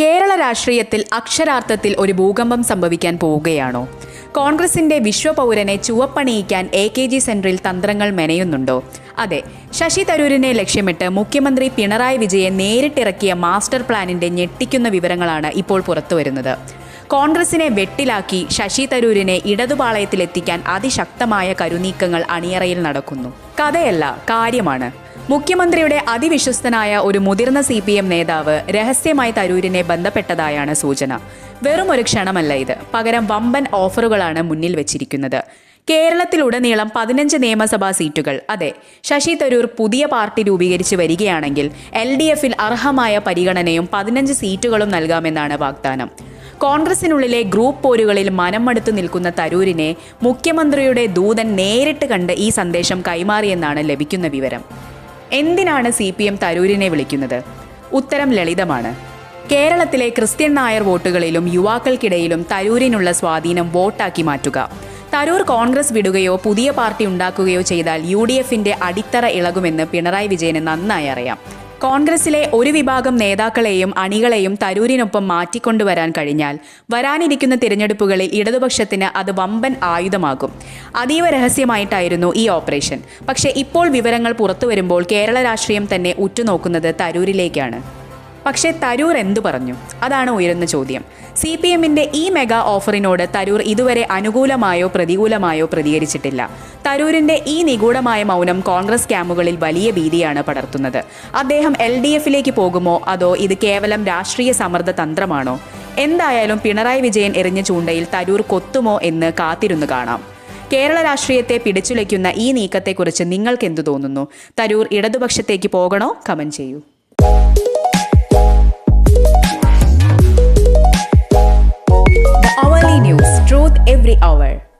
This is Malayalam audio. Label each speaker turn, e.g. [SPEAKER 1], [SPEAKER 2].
[SPEAKER 1] കേരള രാഷ്ട്രീയത്തിൽ അക്ഷരാർത്ഥത്തിൽ ഒരു ഭൂകമ്പം സംഭവിക്കാൻ പോവുകയാണോ? കോൺഗ്രസിന്റെ വിശ്വപൗരനെ ചുവപ്പണിയിക്കാൻ എ കെ ജി സെന്ററിൽ തന്ത്രങ്ങൾ മെനയുന്നുണ്ടോ? അതെ ശശി തരൂരിനെ ലക്ഷ്യമിട്ട് മുഖ്യമന്ത്രി പിണറായി വിജയൻ നേരിട്ടിറക്കിയ മാസ്റ്റർ പ്ലാനിന്റെ ഞെട്ടിക്കുന്ന വിവരങ്ങളാണ് ഇപ്പോൾ പുറത്തുവരുന്നത്. കോൺഗ്രസിനെ വെട്ടിലാക്കി ശശി തരൂരിനെ ഇടതുപാളയത്തിലെത്തിക്കാൻ അതിശക്തമായ കരുനീക്കങ്ങൾ അണിയറയിൽ നടക്കുന്നു. കഥയല്ല കാര്യമാണ്. മുഖ്യമന്ത്രിയുടെ അതിവിശ്വസ്തനായ ഒരു മുതിർന്ന സി പി എം നേതാവ് രഹസ്യമായി തരൂരിനെ ബന്ധപ്പെട്ടതായാണ് സൂചന. വെറും ഒരു ക്ഷണമല്ല ഇത്. പകരം വമ്പൻ ഓഫറുകളാണ് മുന്നിൽ വെച്ചിരിക്കുന്നത്. കേരളത്തിലുടനീളം പതിനഞ്ച് നിയമസഭാ സീറ്റുകൾ. അതെ ശശി തരൂർ പുതിയ പാർട്ടി രൂപീകരിച്ച് വരികയാണെങ്കിൽ എൽ ഡി എഫിൽ അർഹമായ പരിഗണനയും പതിനഞ്ച് സീറ്റുകളും നൽകാമെന്നാണ് വാഗ്ദാനം. കോൺഗ്രസിനുള്ളിലെ ഗ്രൂപ്പ് പോരുകളിൽ മനം മടുത്തു നിൽക്കുന്ന തരൂരിനെ മുഖ്യമന്ത്രിയുടെ ദൂതൻ നേരിട്ട് കണ്ട് ഈ സന്ദേശം കൈമാറിയെന്നാണ് ലഭിക്കുന്ന വിവരം. എന്തിനാണ് സി പി എം തരൂരിനെ വിളിക്കുന്നത്? ഉത്തരം ലളിതമാണ്. കേരളത്തിലെ ക്രിസ്ത്യൻ നായർ വോട്ടുകളിലും യുവാക്കൾക്കിടയിലും തരൂരിനുള്ള സ്വാധീനം വോട്ടാക്കി മാറ്റുക. തരൂർ കോൺഗ്രസ് വിടുകയോ പുതിയ പാർട്ടി ഉണ്ടാക്കുകയോ ചെയ്താൽ യു ഡി എഫിന്റെ അടിത്തറ ഇളകുമെന്ന് പിണറായി വിജയന് നന്നായി അറിയാം. കോൺഗ്രസിലെ ഒരു വിഭാഗം നേതാക്കളെയും അണികളെയും തരൂരിനൊപ്പം മാറ്റിക്കൊണ്ടുവരാൻ കഴിഞ്ഞാൽ വരാനിരിക്കുന്ന തിരഞ്ഞെടുപ്പുകളിൽ ഇടതുപക്ഷത്തിന് അത് വമ്പൻ ആയുധമാകും. അതീവ രഹസ്യമായിട്ടായിരുന്നു ഈ ഓപ്പറേഷൻ. പക്ഷേ ഇപ്പോൾ വിവരങ്ങൾ പുറത്തു വരുമ്പോൾ കേരള രാഷ്ട്രീയം തന്നെ ഉറ്റുനോക്കുന്നത് തരൂരിലേക്കാണ്. പക്ഷേ തരൂർ എന്തു പറഞ്ഞു? അതാണ് ഉയരുന്ന ചോദ്യം. സി പി എമ്മിന്റെ ഈ മെഗാ ഓഫറിനോട് തരൂർ ഇതുവരെ അനുകൂലമായോ പ്രതികൂലമായോ പ്രതികരിച്ചിട്ടില്ല. തരൂരിന്റെ ഈ നിഗൂഢമായ മൗനം കോൺഗ്രസ് ക്യാമ്പുകളിൽ വലിയ ഭീതിയാണ് പടർത്തുന്നത്. അദ്ദേഹം എൽ ഡി എഫിലേക്ക് പോകുമോ? അതോ ഇത് കേവലം രാഷ്ട്രീയ സമ്മർദ്ദ തന്ത്രമാണോ? എന്തായാലും പിണറായി വിജയൻ എറിഞ്ഞ ചൂണ്ടയിൽ തരൂർ കൊത്തുമോ എന്ന് കാത്തിരുന്നു കാണാം. കേരള രാഷ്ട്രീയത്തെ പിടിച്ചുലയ്ക്കുന്ന ഈ നീക്കത്തെക്കുറിച്ച് നിങ്ങൾക്കെന്തു തോന്നുന്നു? തരൂർ ഇടതുപക്ഷത്തേക്ക് പോകണോ? കമന്റ് ചെയ്യൂ. every hour.